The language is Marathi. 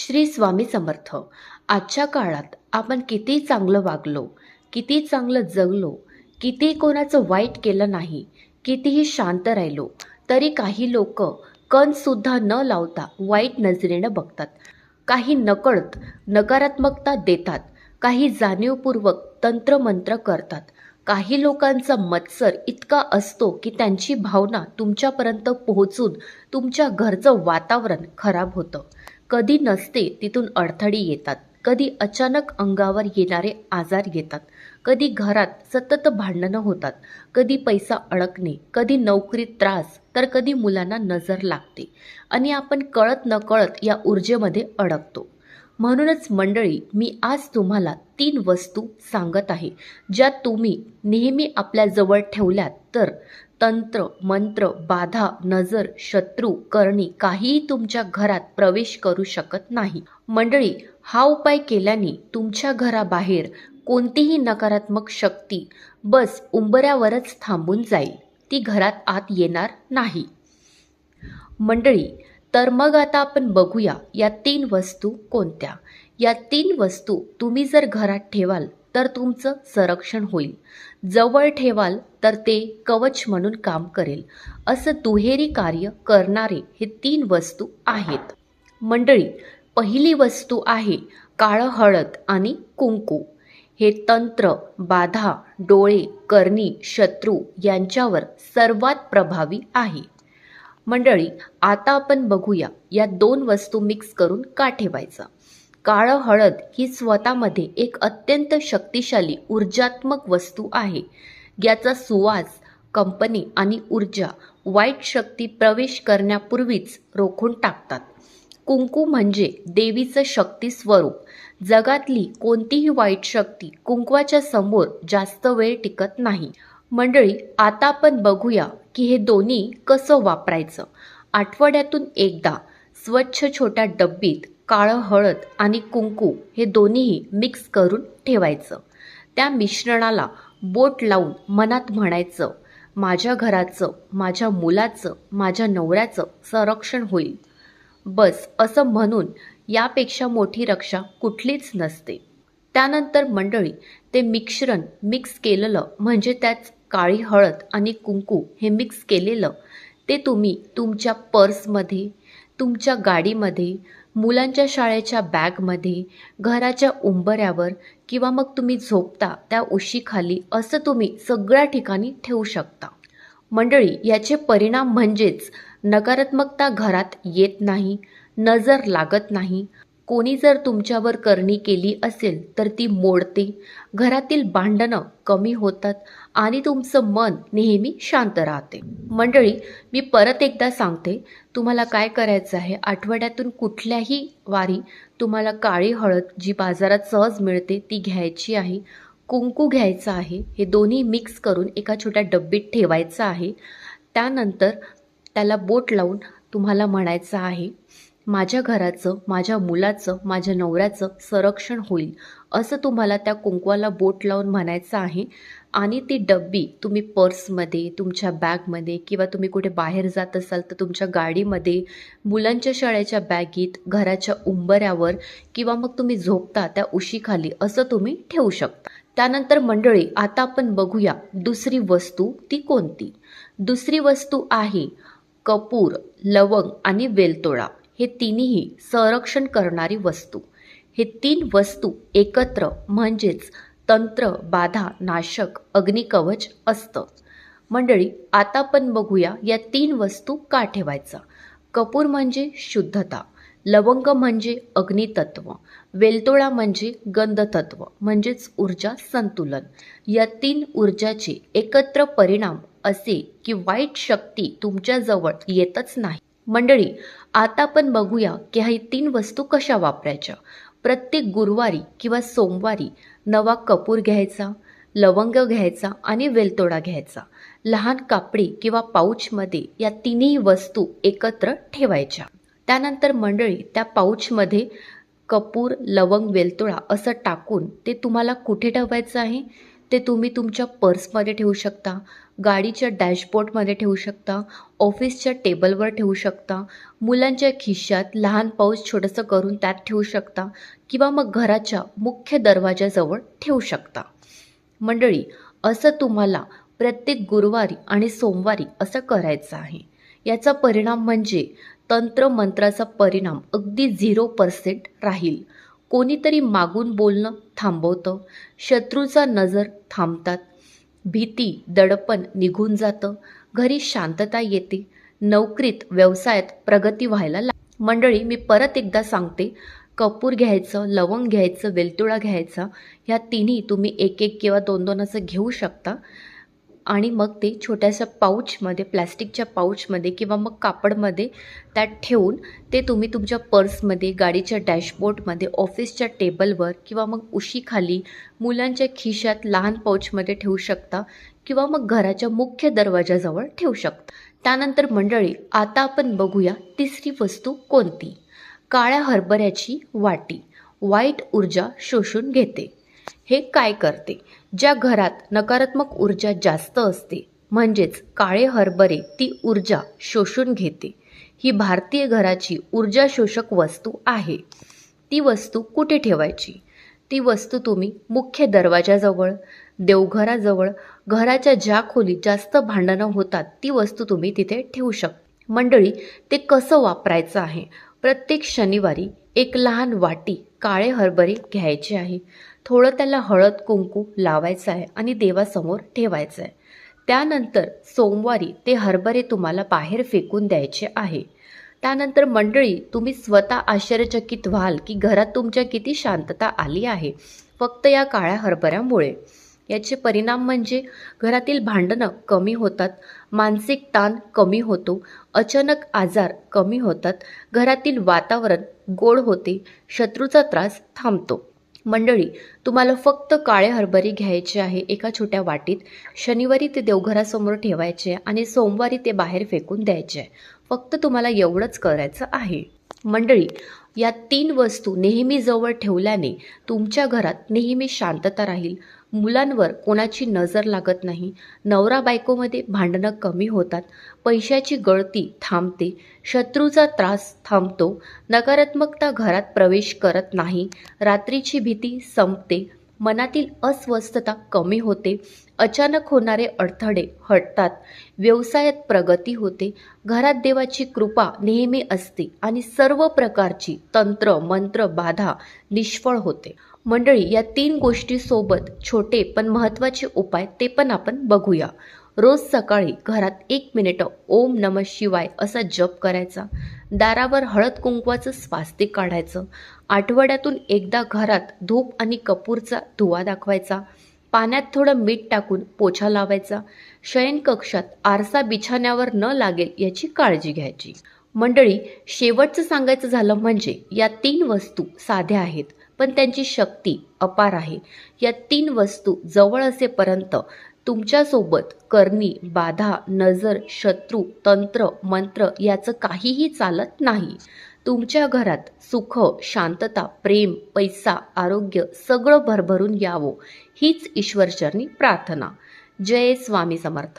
श्री स्वामी समर्थ. आजच्या काळात आपण किती चांगलं वागलो किती चांगलं जगलो किती कोणाचं वाईट केलं नाही कितीही शांत राहिलो तरी काही लोक कणसुद्धा न लावता वाईट नजरेनं बघतात. काही नकळत नकारात्मकता देतात काही जाणीवपूर्वक तंत्रमंत्र करतात. काही लोकांचा मत्सर इतका असतो की त्यांची भावना तुमच्यापर्यंत पोहोचून तुमच्या घरचं वातावरण खराब होतं. कधी नसते तिथून अडथळे येतात. कधी अचानक अंगावर येणारे आजार येतात. कधी घरात सतत भांडणं होतात. कधी पैसा अडकणे कधी नोकरीत त्रास तर कधी मुलांना नजर लागते. आणि आपण कळत नकळत या ऊर्जेमध्ये अडकतो. म्हणूनच मंडळी मी आज तुम्हाला तीन वस्तू सांगत आहे. ज्या तुम्ही नेहमी आपल्या जवळ ठेवल्यात तर तंत्र मंत्र बाधा नजर शत्रू करणी काहीही तुमच्या घरात प्रवेश करू शकत नाही. मंडळी हा उपाय केल्याने तुमच्या घराबाहेर कोणतीही नकारात्मक शक्ती बस उंबऱ्यावरच थांबून जाईल. ती घरात आत येणार नाही. मंडळी तर मग आता आपण बघूया या तीन वस्तू कोणत्या? या तीन वस्तू तुम्ही जर घरात ठेवाल तर तुमचं संरक्षण होईल. जवळ ठेवाल तर ते कवच म्हणून काम करेल. असं दुहेरी कार्य करणारे हे तीन वस्तू आहेत. मंडळी पहिली वस्तू आहे काळं हळद आणि कुंकू. हे तंत्र बाधा डोळे करणी शत्रू यांच्यावर सर्वात प्रभावी आहे. मंडळी आता आपण बघूया या दोन वस्तू मिक्स करून का ठेवायचा? काळं हळद ही स्वतःमध्ये एक अत्यंत शक्तिशाली ऊर्जात्मक वस्तू आहे. याचा सुवास कंपनी आणि ऊर्जा वाईट शक्ती प्रवेश करण्यापूर्वीच रोखून टाकतात. कुंकू म्हणजे देवीचं शक्ती स्वरूप. जगातली कोणतीही वाईट शक्ती कुंकवाच्या समोर जास्त वेळ टिकत नाही. मंडळी आता आपण बघूया की हे दोन्ही कसं वापरायचं. आठवड्यातून एकदा स्वच्छ छोट्या डब्बीत काळं हळद आणि कुंकू हे दोन्हीही मिक्स करून ठेवायचं. त्या मिश्रणाला बोट लावून मनात म्हणायचं माझ्या घराचं माझ्या मुलाचं माझ्या नवऱ्याचं संरक्षण होईल. बस असं म्हणून यापेक्षा मोठी रक्षा कुठलीच नसते. त्यानंतर मंडळी ते मिश्रण मिक्स केलेलं म्हणजे त्यात काळी हळद आणि कुंकू हे मिक्स केलेलं ते तुम्ही तुमच्या पर्समध्ये तुमच्या गाडीमध्ये मुलांच्या शाळेच्या बॅगमध्ये घराच्या उंबऱ्यावर किंवा मग तुम्ही झोपता त्या उशीखाली असं तुम्ही सगळ्या ठिकाणी ठेवू शकता. मंडळी याचे परिणाम म्हणजेच नकारात्मकता घरात येत नाही नजर लागत नाही कोणी जर तुमच्यावर करणी केली असेल तर ती मोडते. घरातील भांडणं कमी होतात आणि तुमचं मन नेहमी शांत राहते. मंडळी मी परत एकदा सांगते तुम्हाला काय करायचं आहे? आठवड्यातून कुठल्याही वारी तुम्हाला काळी हळद जी बाजारात सहज मिळते ती घ्यायची आहे. कुंकू घ्यायचं आहे. हे दोन्ही मिक्स करून एका छोट्या डब्बीत ठेवायचं आहे. त्यानंतर त्याला बोट लावून तुम्हाला म्हणायचं आहे माझ्या घराचं माझ्या मुलाचं माझ्या नवऱ्याचं संरक्षण होईल असं तुम्हाला त्या कुंकवाला बोट लावून म्हणायचं आहे. आणि ती डब्बी तुम्ही पर्समध्ये तुमच्या बॅगमध्ये किंवा तुम्ही कुठे बाहेर जात असाल तर तुमच्या गाडीमध्ये मुलांच्या शाळेच्या बॅगीत घराच्या उंबऱ्यावर किंवा मग तुम्ही झोपता त्या उशीखाली असं तुम्ही ठेवू शकता. त्यानंतर मंडळी आता आपण बघूया दुसरी वस्तू ती कोणती? दुसरी वस्तू आहे कपूर लवंग आणि वेलतोळा. हे तिन्ही संरक्षण करणारी वस्तू. हे तीन वस्तू एकत्र म्हणजेच तंत्र बाधा नाशक अग्निकवच असतं. मंडळी आता पण बघूया या तीन वस्तू का ठेवायचा? कपूर म्हणजे शुद्धता लवंग म्हणजे अग्नितत्व वेलतोळा म्हणजे गंधतत्व म्हणजेच ऊर्जा संतुलन. या तीन ऊर्जाचे एकत्र परिणाम असे की वाईट शक्ती तुमच्याजवळ येतच नाही. मंडळी आता आपण बघूया की ह्या तीन वस्तू कशा वापरायच्या. प्रत्येक गुरुवारी किंवा सोमवारी नवा कपूर घ्यायचा लवंग घ्यायचा आणि वेलतोडा घ्यायचा. लहान कापडी किंवा पाऊचमध्ये या तिन्ही वस्तू एकत्र ठेवायच्या. त्यानंतर मंडळी त्या पाऊचमध्ये कपूर लवंग वेलतोळा असं टाकून ते तुम्हाला कुठे ठेवायचं आहे? ते तुम्ही तुमच्या पर्समध्ये ठेवू शकता गाडीच्या डॅशबोर्डमध्ये ठेवू शकता ऑफिसच्या टेबलवर ठेवू शकता मुलांच्या खिशात लहान पाऊस छोटंसं करून त्यात ठेवू शकता किंवा मग घराच्या मुख्य दरवाजाजवळ ठेवू शकता. मंडळी असं तुम्हाला प्रत्येक गुरुवारी आणि सोमवारी असं करायचं आहे. याचा परिणाम म्हणजे तंत्रमंत्राचा परिणाम अगदी झिरो पर्सेंट राहील. कोणीतरी मागून बोलणं थांबवतं. शत्रूचा नजर थांबतात. भीती दडपण निघून जातं. घरी शांतता येते. नोकरीत व्यवसायात प्रगती व्हायला लाग मंडळी मी परत एकदा सांगते. कपूर घ्यायचं लवंग घ्यायचं वेलतुळा घ्यायचा ह्या तिन्ही तुम्ही एक एक किंवा दोन दोन असं घेऊ शकता. आणि मग ते छोट्याशा पाऊचमध्ये प्लॅस्टिकच्या पाऊचमध्ये किंवा मग कापडमध्ये त्यात ठेवून ते तुम्ही तुमच्या पर्समध्ये गाडीच्या डॅशबोर्डमध्ये ऑफिसच्या टेबलवर किंवा मग उशीखाली मुलांच्या खिशात लहान पाऊचमध्ये ठेवू शकता किंवा मग घराच्या मुख्य दरवाजाजवळ ठेवू शकता. त्यानंतर मंडळी आता आपण बघूया तिसरी वस्तू कोणती? काळ्या हरभऱ्याची वाटी. वाईट ऊर्जा शोषून घेते. हे काय करते? ज्या घरात नकारात्मक ऊर्जा जास्त असते म्हणजेच काळे हरभरे ती ऊर्जा शोषून घेते. ही भारतीय घराची ऊर्जा शोषक वस्तू आहे. ती वस्तू कुठे ठेवायची? ती वस्तू तुम्ही मुख्य दरवाजाजवळ देवघराजवळ घराच्या ज्या खोलीत जास्त भांडणं होतात ती वस्तू तुम्ही तिथे ठेवू शकता मंडळी ते कसं वापरायचं आहे? प्रत्येक शनिवारी एक लहान वाटी काळे हरभरे घ्यायचे आहे. थोडं त्याला हळद कुंकू लावायचं आहे आणि देवासमोर ठेवायचं आहे. त्यानंतर सोमवारी ते हरभरे तुम्हाला बाहेर फेकून द्यायचे आहे. त्यानंतर मंडळी तुम्ही स्वतः आश्चर्यचकित व्हाल की घरात तुमच्या किती शांतता आली आहे. फक्त या काळ्या हरभऱ्यामुळे. याचे परिणाम म्हणजे घरातील भांडणं कमी होतात मानसिक ताण कमी होतो अचानक आजार कमी होतात घरातील वातावरण गोड होते शत्रूचा त्रास थांबतो. मंडळी तुम्हाला फक्त काळे हरभरे घ्यायचे आहे एका छोट्या वाटीत शनिवारी ते देवघरासमोर ठेवायचे आणि सोमवारी ते बाहेर फेकून द्यायचे. फक्त तुम्हाला एवढंच करायचं आहे. मंडळी या तीन वस्तू नेहमी जवळ ठेवल्याने तुमच्या घरात नेहमी शांतता राहील. मुलांवर कोणाची नजर लागत नाही. नवरा बायकोमध्ये भांडणं कमी होतात. पैशाची गळती थांबते. शत्रूचा त्रास थांबतो. नकारात्मकता घरात प्रवेश करत नाही. रात्रीची भीती संपते. मनातील अस्वस्थता कमी होते. अचानक होणारे अडथळे हटतात. व्यवसायात प्रगती होते. घरात देवाची कृपा नेहमी असते आणि सर्व प्रकारची तंत्र मंत्र बाधा निष्फळ होते. मंडळी या तीन गोष्टीसोबत छोटे पण महत्त्वाचे उपाय ते पण आपण बघूया. रोज सकाळी घरात एक मिनिटं ओम नम शिवाय असा जप करायचा. दारावर हळद कुंकवाचं स्वास्तिक काढायचं. आठवड्यातून एकदा घरात धूप आणि कपूरचा धुवा दाखवायचा. पाण्यात थोडं मीठ टाकून पोछा लावायचा. शयनकक्षात आरसा बिछाण्यावर न लागेल याची काळजी घ्यायची. मंडळी शेवटचं सांगायचं झालं म्हणजे या तीन वस्तू साध्या आहेत पण त्यांची शक्ती अपार आहे. या तीन वस्तू जवळ असेपर्यंत तुमच्यासोबत करणी बाधा नजर शत्रू तंत्र मंत्र याचं काहीही चालत नाही. तुमच्या घरात सुख शांतता प्रेम पैसा आरोग्य सगळं भरभरून यावं हीच ईश्वरचरणी प्रार्थना. जय स्वामी समर्थ.